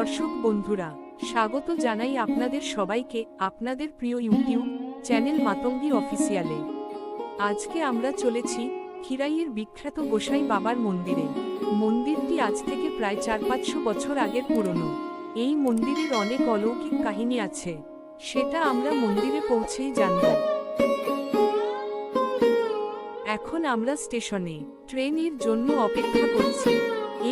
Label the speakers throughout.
Speaker 1: দর্শক বন্ধুরা, স্বাগত জানাই আপনাদের সবাইকে আপনাদের প্রিয় ইউটিউব চ্যানেল মাতঙ্গি অফিসিয়ালে। আজকে আমরা চলেছি খিরাইয়ের বিখ্যাত গোসাই বাবার মন্দিরে। মন্দিরটি আজ থেকে প্রায় চার পাঁচশো বছর আগের পুরনো। এই মন্দিরের অনেক অলৌকিক কাহিনী আছে, সেটা আমরা মন্দিরে পৌঁছেই জানব। এখন আমরা স্টেশনে ট্রেনের জন্য অপেক্ষা করছি।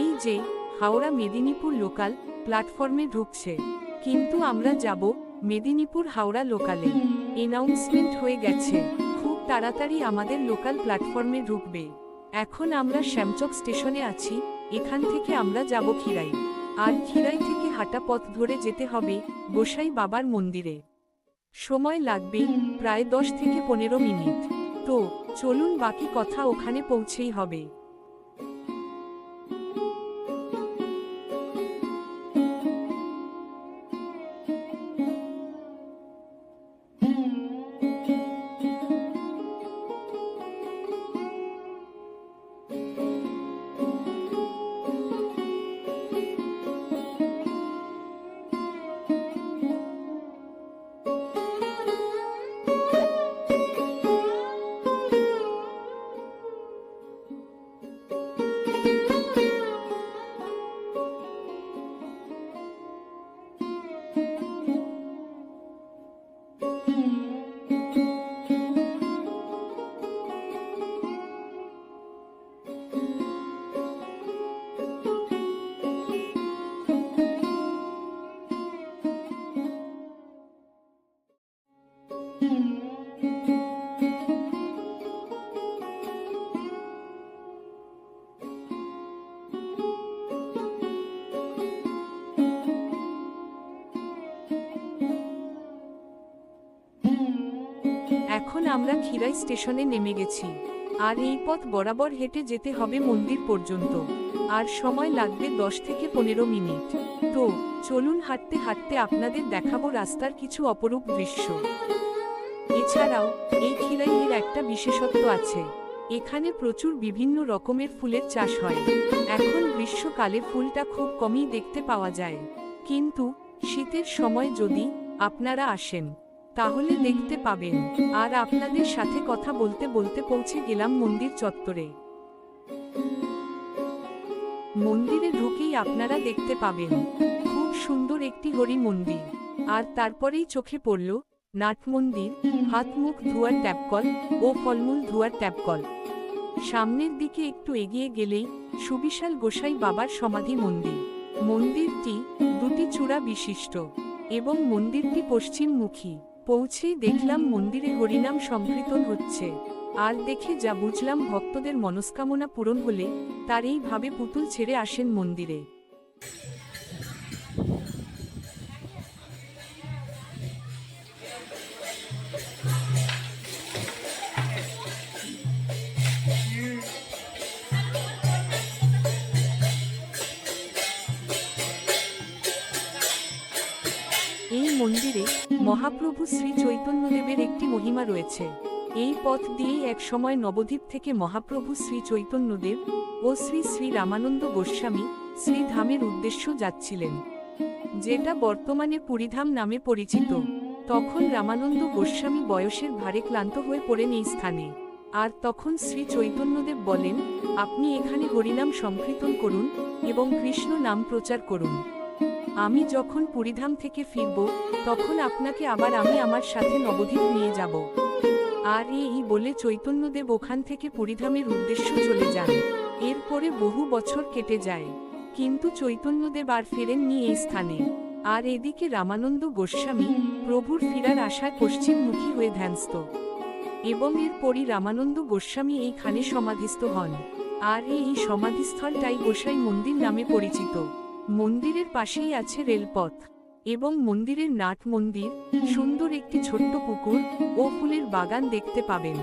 Speaker 1: এই যে হাওড়া মেদিনীপুর লোকাল প্ল্যাটফর্মে ঢুকছে। কিন্তু আমরা যাব মেদিনীপুর হাওড়া লোকালে। এনাউন্সমেন্ট হয়ে গেছে। খুব তাড়াতাড়ি আমাদের লোকাল প্ল্যাটফর্মে ঢুকবে। এখন আমরা শ্যামচক স্টেশনে আছি। এখান থেকে আমরা যাব খিরাই আর খিরাই থেকে হাঁটা পথ ধরে যেতে হবে গোসাই বাবার মন্দিরে। সময় লাগবে প্রায় দশ থেকে পনেরো মিনিট। তো, চলুন বাকি কথা ওখানে পৌঁছেই হবে। আমরা খিরাই স্টেশনে নেমে গেছি। আর এই পথ বরাবর হেঁটে যেতে হবে মন্দির পর্যন্ত। আর সময় লাগবে দশ থেকে পনেরো মিনিট। তো, চলুন হাঁটতে হাঁটতে আপনাদের দেখাবো রাস্তার কিছু অপরূপ দৃশ্য। এছাড়াও, এই খিরাইয়ের একটা বিশেষত্ব আছে। এখানে প্রচুর বিভিন্ন রকমের ফুলের চাষ হয়। এখন গ্রীষ্মকালে ফুলটা খুব কমই দেখতে পাওয়া যায়। কিন্তু, শীতের সময় যদি আপনারা আসেন তাহলে দেখতে পাবেন, আর আপনাদের সাথে কথা বলতে বলতে পৌঁছে গেলাম মন্দির চত্বরে। মন্দিরে ঢুকেই আপনারা দেখতে পাবেন, খুব সুন্দর একটি হরি মন্দির। আর তারপরেই চোখে পড়ল, নাট মন্দির, হাত মুখ ধোয়ার ট্যাপকল ও ফলমূল ধোয়ার ট্যাপকল। সামনের দিকে একটু এগিয়ে গেলেই সুবিশাল গোসাই বাবার সমাধি মন্দির। মন্দিরটি দুটি চূড়া বিশিষ্ট এবং মন্দিরটি পশ্চিমমুখী। পৌঁছেই দেখলাম মন্দিরে হরিনাম সংকীর্তন হচ্ছে। আর দেখে যা বুঝলাম ভক্তদের মনস্কামনা পূরণ হলে তার এইভাবে পুতুল ছেড়ে আসেন মন্দিরে। মন্দিরে মহাপ্রভু শ্রী চৈতন্যদেবের একটি মহিমা রয়েছে। এই পথ দিয়েই একসময় নবদ্বীপ থেকে মহাপ্রভু শ্রী চৈতন্যদেব ও শ্রী শ্রী রামানন্দ গোস্বামী শ্রীধামের উদ্দেশ্য যাচ্ছিলেন। যেটা বর্তমানে পুরীধাম নামে পরিচিত। তখন রামানন্দ গোস্বামী বয়সের ভারে ক্লান্ত হয়ে পড়েন এই স্থানে। আর তখন শ্রী চৈতন্যদেব বলেন, আপনি এখানে হরিনাম সংকীর্তন করুন এবং কৃষ্ণ নাম প্রচার করুন। আমি যখন পুরীধাম থেকে ফিরব, তখন আপনাকে আবার আমি আমার সাথে নবদ্বীপ নিয়ে যাব। আর এই বলে চৈতন্যদেব ওখান থেকে পুরীধামের উদ্দেশ্য চলে যান। এরপরে বহু বছর কেটে যায়। কিন্তু চৈতন্যদেব আর ফেরেননি এই স্থানে। আর এদিকে রামানন্দ গোস্বামী প্রভুর ফিরার আশায় পশ্চিমমুখী হয়ে ধ্যানস্থ। এবং এরপরই রামানন্দ গোস্বামী এইখানে সমাধিস্থ হন। আর এই সমাধিস্থলটাই গোসাই মন্দির নামে পরিচিত। মন্দিরের পাশেই আছে রেলপথ এবং মন্দিরের নাট মন্দির, সুন্দর একটি ছোট্ট পুকুর ও ফুলের বাগান দেখতে পাবেন।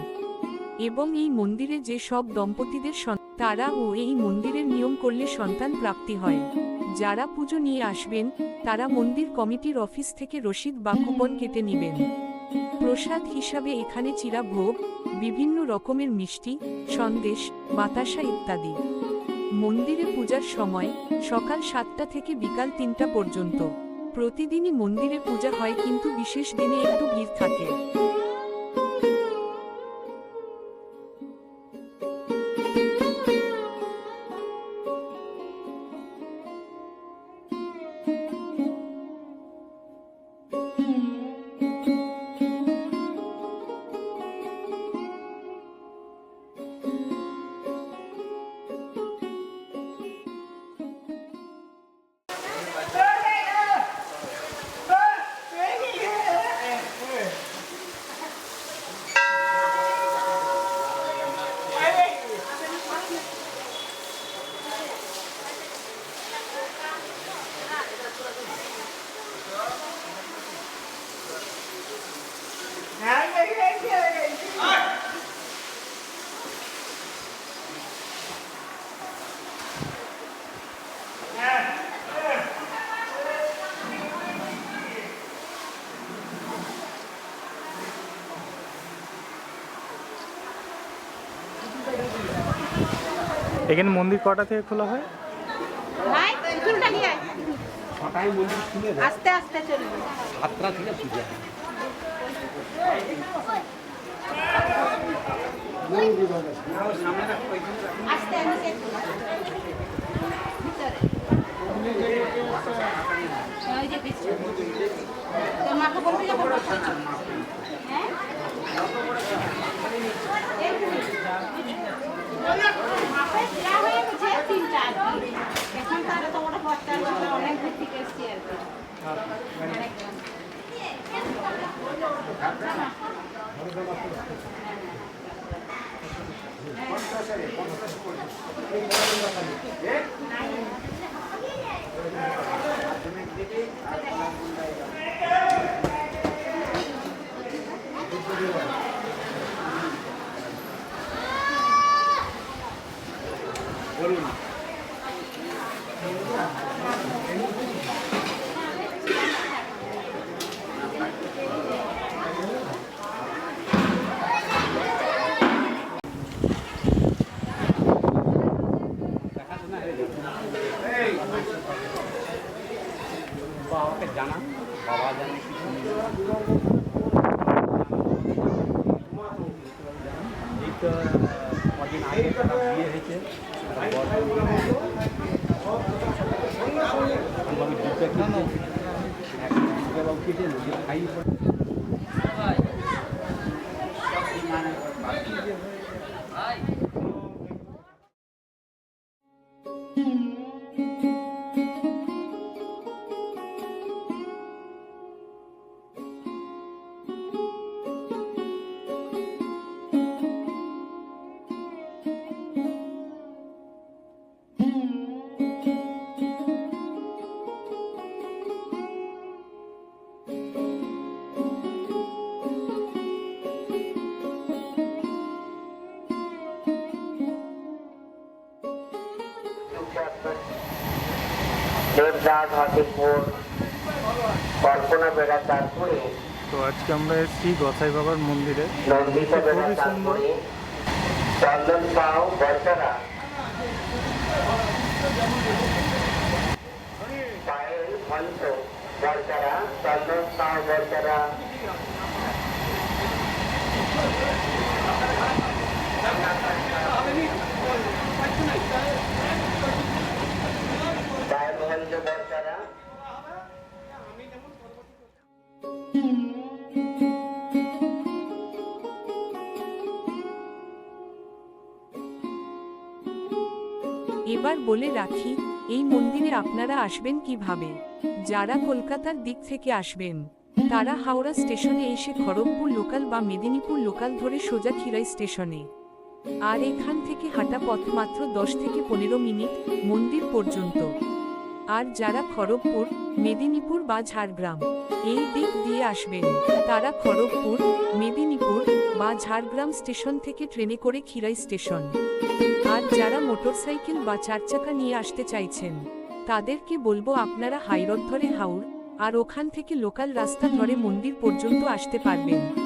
Speaker 1: এবং এই মন্দিরে যে সব দম্পতিদের তারা ও এই মন্দিরের নিয়ম করলে সন্তান প্রাপ্তি হয়। যারা পুজো নিয়ে আসবেন, তারা মন্দির কমিটির অফিস থেকে রসিদ বা কুপন কেটে নেবেন। প্রসাদ হিসাবে এখানে চিরা ভোগ বিভিন্ন রকমের মিষ্টি, সন্দেশ, বাতাসা ইত্যাদি। মন্দিরে পূজার সময় সকাল সাতটা থেকে বিকাল তিনটা পর্যন্ত। প্রতিদিনই মন্দিরে পূজা হয়, কিন্তু বিশেষ দিনে একটু ভিড় থাকে।
Speaker 2: এখানে মন্দির কটা থেকে খোলা হয়?
Speaker 3: ভাই চুলটা নিয়ে আয়। আস্তে আস্তে চলবে
Speaker 4: সাতটা থেকে পূজা
Speaker 3: আস্তে ভিতরে ওই যে পিছনে তোর মাকে বলবি যে বলব হ্যাঁ মাপে দেওয়া হয়ে গেছে তিনটা আর কি এখন তারা তো ওটা বাচ্চা অনেক দূর থেকে এসছি আর কি
Speaker 4: জানা বাবা জানে কিছু এই তো কদিন আগে তারা বিয়ে হয়েছে দুধটা কিনে এখন দুধটা বাবু কেটে
Speaker 5: দেবদাস হাতিপুর কল্পনা বেড়া চাঁদপুরে
Speaker 2: তো আজকে আমরা এসেছি গসাই বাবার মন্দিরে। খুবই সুন্দর।
Speaker 5: চন্দন সাউ বরচারা পায়েল ভন্ত বরচারা চন্দন বরচারা পায়েল
Speaker 1: এবার বলে রাখি, এই মন্দিরে আপনারা আসবেন কীভাবে? যারা কলকাতার দিক থেকে আসবেন, তারা হাওড়া স্টেশনে এসে খড়গপুর লোকাল বা মেদিনীপুর লোকাল ধরে সোজা খিরাই স্টেশনে। আর এখান থেকে হাঁটা পথ মাত্র দশ থেকে পনেরো মিনিট মন্দির পর্যন্ত। আর যারা খড়গপুর, মেদিনীপুর বা ঝাড়গ্রাম, এই দিক দিয়ে আসবেন, তারা খড়গপুর, মেদিনীপুর বা ঝাড়গ্রাম স্টেশন থেকে ট্রেনে করে খিরাই স্টেশন। আর যারা মোটরসাইকেল বা চারচাকা নিয়ে আসতে চাইছেন, তাদেরকে বলব আপনারা হাইরোড ধরে হাওড় আর ওখান থেকে লোকাল রাস্তা ধরে মন্দির পর্যন্ত আসতে পারবেন।